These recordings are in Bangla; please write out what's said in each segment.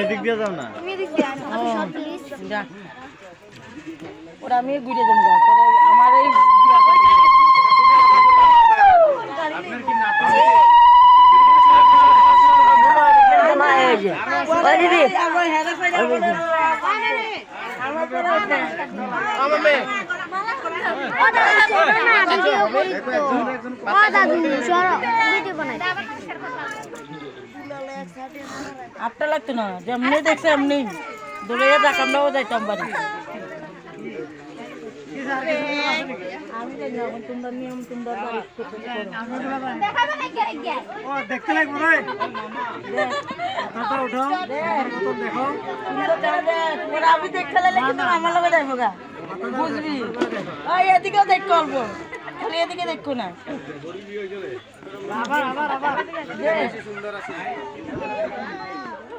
এদিক দিয়ে যাও না ওরা আমি ঘুরে যাব আমার এই আটটা লাগতো না। যেমনি দেখছে এমনি দূরে দেখামরাও যাইতাম বাড়ি। দেখতে লাগবে দেখো করে দেখ, না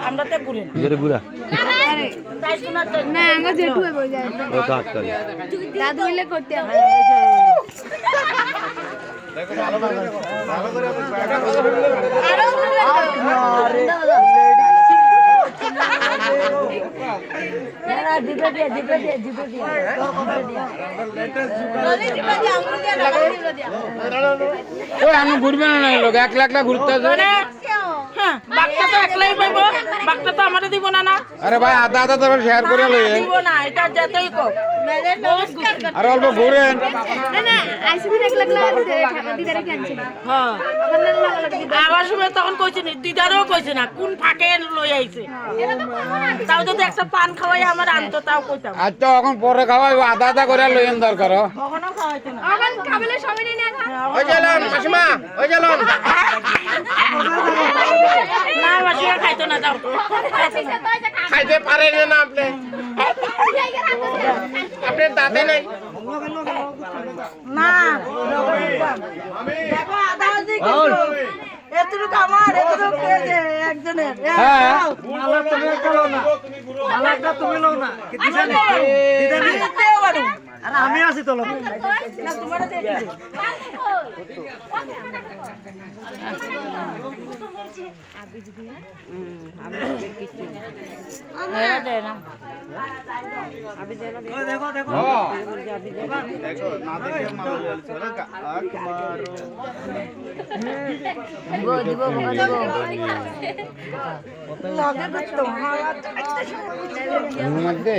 আমরা তো ঘুরে না। আমরা জেঠু হয়ে যায় ও দাদু করতে হবে আমি ঘুরবে না লোক। একলা একলা ঘুরতে হ্যাঁ, তো একলাই পাইবো, বাঘটা তো আমারে দিব না না। আরে ভাই আধা আধা তবে শেয়ার করে লই দিব না, এটা যেতেই কর। আর অল্প ঘুরেন না না আইসক্রিম এক লাখ দিদারে দিদারে হ্যাঁ। আমার না আবার সময় তখন দিদারেও কোন ফাঁকে লই আইছে। তাও যদি একটা পান খাওয়াই আমার আনতো তাও কইতাম। আর তো এখন পরে খাওয়াই আধা আধা করে দরকার কখনো খাওয়াইতো না। আমার ওই চলুন মাসিমা ওই মাসিয়া খাইতো পারেন না আপনি আপনার দাঁতে নাই? না। দেখো আধা আধি কিছু আমার এতটুকু একজনের। হ্যাঁ। মালা তুমি করো না। মালাটা তুমি লও না। দিদা পারো। আরে আমি আছি তো লোক না তোমার দিয়ে দিবে। এরা দেয় না। দেখো দেখো লগে করতো, হাওয়া- মধ্যে ঘুরবে দে আবির দে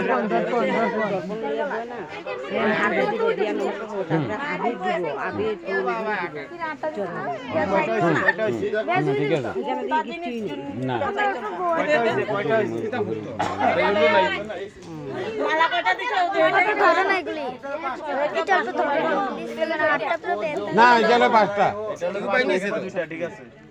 ঠিক আছে না মালা কয়টা দিছো? ধরো না এগুলি এটা তো আটটা না চলে পাঁচটা ওটা কি আর মোবাইল নিয়ে আসা হ্যাঁ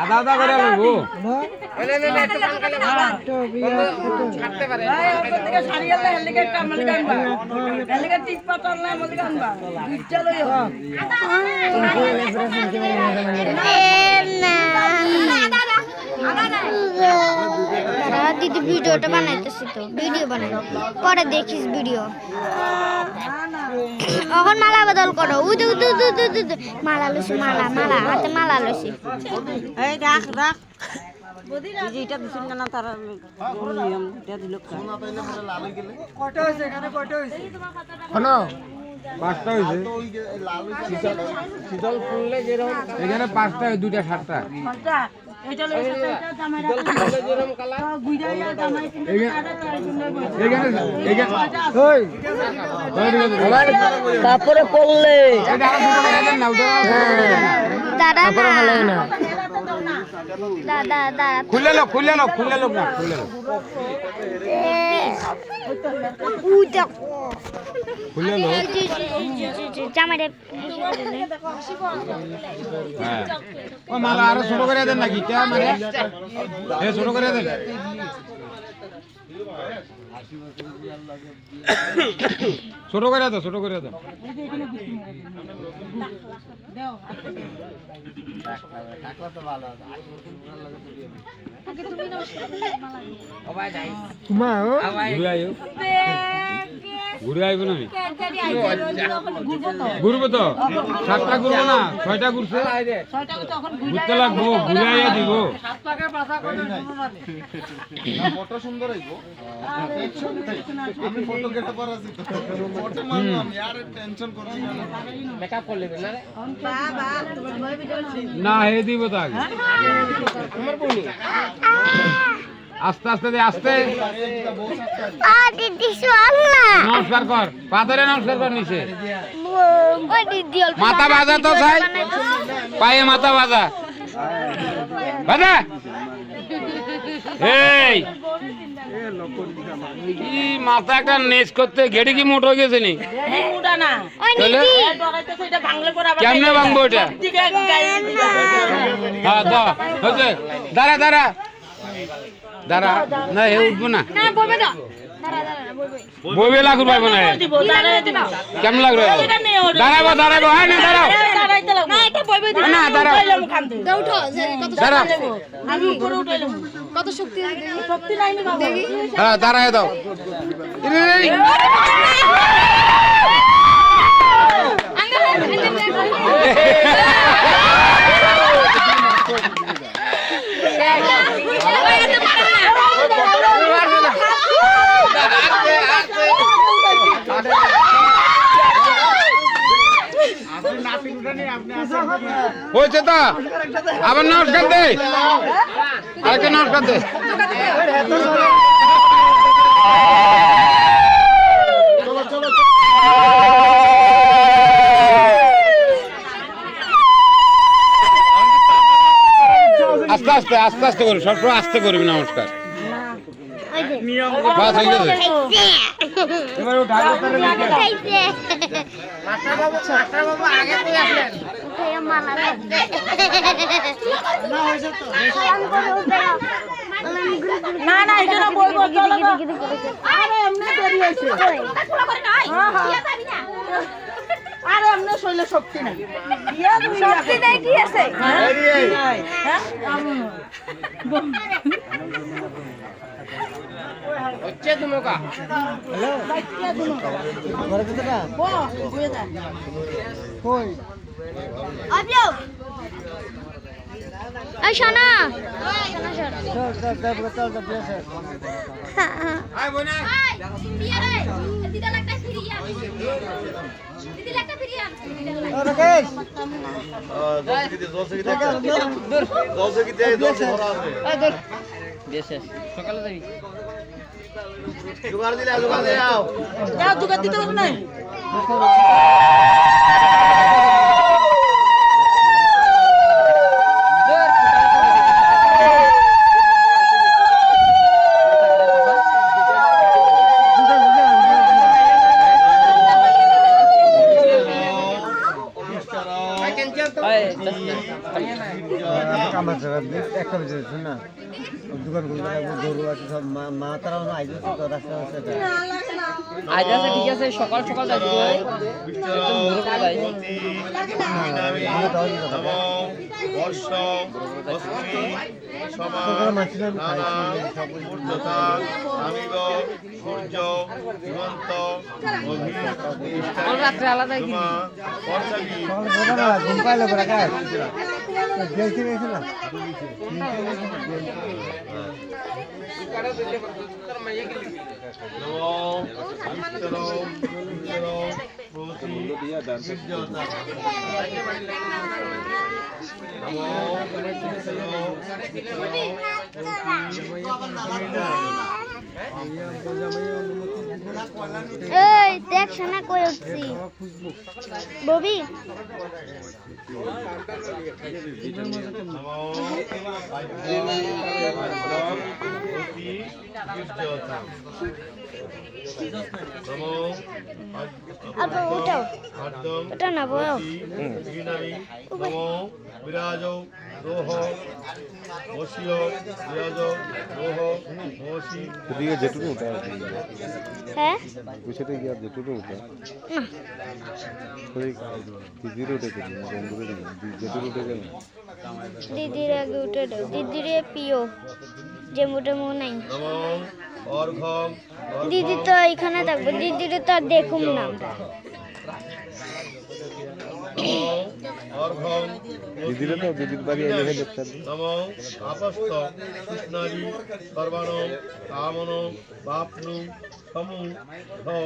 আদা আদা করে লাগবো দাদা দিদি ভিডিওটা বানাইতেছি তো ভিডিও বানাই। পরে দেখিস ভিডিও। এখন মালা বদল করো। উদু উদু উদু উদু উদু। মালা লইছি মালা মালা হাতে মালা লইছি। এই রাখ রাখ। এটা দিছেন না তার নিয়ম এটা দিল কয়টা হয়েছে এখানে? হয়েছে? পাঁচটা হয়েছে। এখানে পাঁচটা দুইটা সাতটা। তারপরে দুটো করে দেন না, খুলে লো খুলে লো খুলে লো না খুলে লো উদা খুলে লো জামাইরে হ্যাঁ ও মালা আরও ছোট করে দেন নাকি? কে মানে এ ছোট করে দেন। ছোট করে দাও ছোট করে দাও। তোমা ও? ঘুরে আইব না ঘুরবো তো। সাতটা ঘুরবো না? ছয়টা ঘুরছে? ঘুরতে লাগবো ঘুরে আইয়া দিব। ফটো সুন্দর হইব আমি ফটো কেটে পারাছি তো ফটো মারবো আমি আর টেনশন করছি না না হে দিব তো আগে আস্তে আস্তে দে আস্তে। আ দিদি শোন না। নমস্কার কর পাথরে নমস্কার কর নিচে। ওই দিদি অল্প মাথা বাজা তো চাই পায়ে মাথা বাজা। বাজা। এই। কি মাথা একটা নেচ করতে কি মোট হয়ে গেছে নি? কেমনে ভাঙবো হ্যাঁ দাঁড়া দাঁড়া। দাঁড়া। না হে উঠবো না। বইবে লাগুর পাইবো না কেমন লাগল? দাঁড়াবো দাঁড়াবো হ্যাঁ না দাঁড়াও। না এটা বইবে দিব না দাঁড়াও। দাঁড়াও কত শক্তি হ্যাঁ দাঁড়ায় দাও হয়েছে তো? আবার নমস্কার দে। আরেকটা নমস্কার দে। আস্তে আস্তে আস্তে আস্তে করবি সবসময় আস্তে করবি নমস্কার। বাস হয়ে গেছে। এবার ওঠা না না এটা না বইবো চলো আরে এমনি দেরি হইছে আরে এমনি শৈলে শক্তি নাই। শক্তি নাই কি আছে? হ্যাঁ? হচ্ছে তুমকা ঘরে কত টাকা বো কই? এই জলসে ভরা আছে জোগাড় দিলে জোগাড় দিয়ে আও যাও দুগার দিতে পারো না একটা বেজে না। দোকানগুলো গরু আছে সব মা- তারাও না তো রাস্তা আছে ঠিক আছে সকাল একদম ভোরে করে বর্ষ সূর্য হিমন্ত রাত্রে আলাদা ঘুম পাইলে পরে দেখ শোনা কই উঠছি। ববি? অল্প উঠাও। ওটা না বলো। বিরাজ যেটুকু উঠে হ্যাঁ? সেটা গিয়ে যেটুকু উঠে দিদির উঠে গেল বন্ধুরে যেটুকু উঠে গেল দিদির আগে উঠে দাও। দিদির প্রিয় যে মোটে মো নাই। দিদি তো এখানে থাকব। দিদির তো আর দেখুম না আমরা। অর্ঘম দিদিরে তো দিদির বাড়ি এলে দেখতে পারবি নম আপস্ত কৃষ্ণারি সর্বাণ কামন বাপনু সমু ধৌ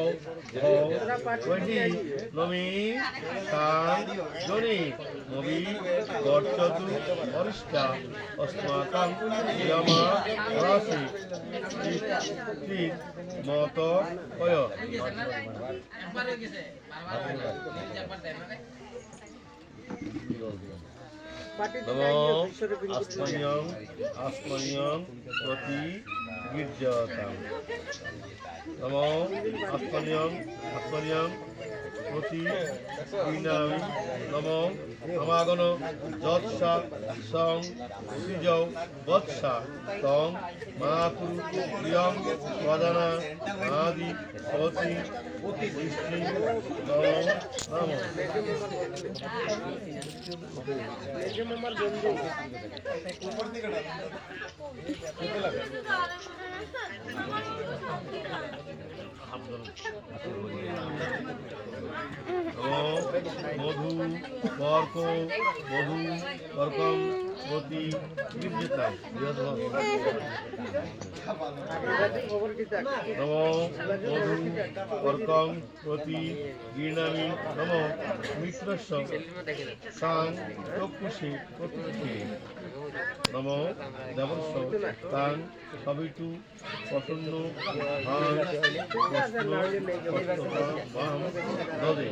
মত আস্ময়ং আস্ময়ং প্রতি গীর্যতাম নম আস্ময়ং আস্ময়ং প্রতি নম সমাগন যৎসা সং সৃজৌ বৎসা তং মাকুরু প্রিয়ং প্রদানা আদি সতি দৃষ্টি নম নম মধু বর্ক মধু বর্কম প্রতি নির্যেতা নম মধু বর্কম প্রতি গীর্ণামি নম মিত্রস্য সাং চক্ষুষে প্রতিষ্ঠে নম দেবস্য তাং সবিতু প্রসন্ন ভাং কৃষ্ণ কষ্টকা মাম দদে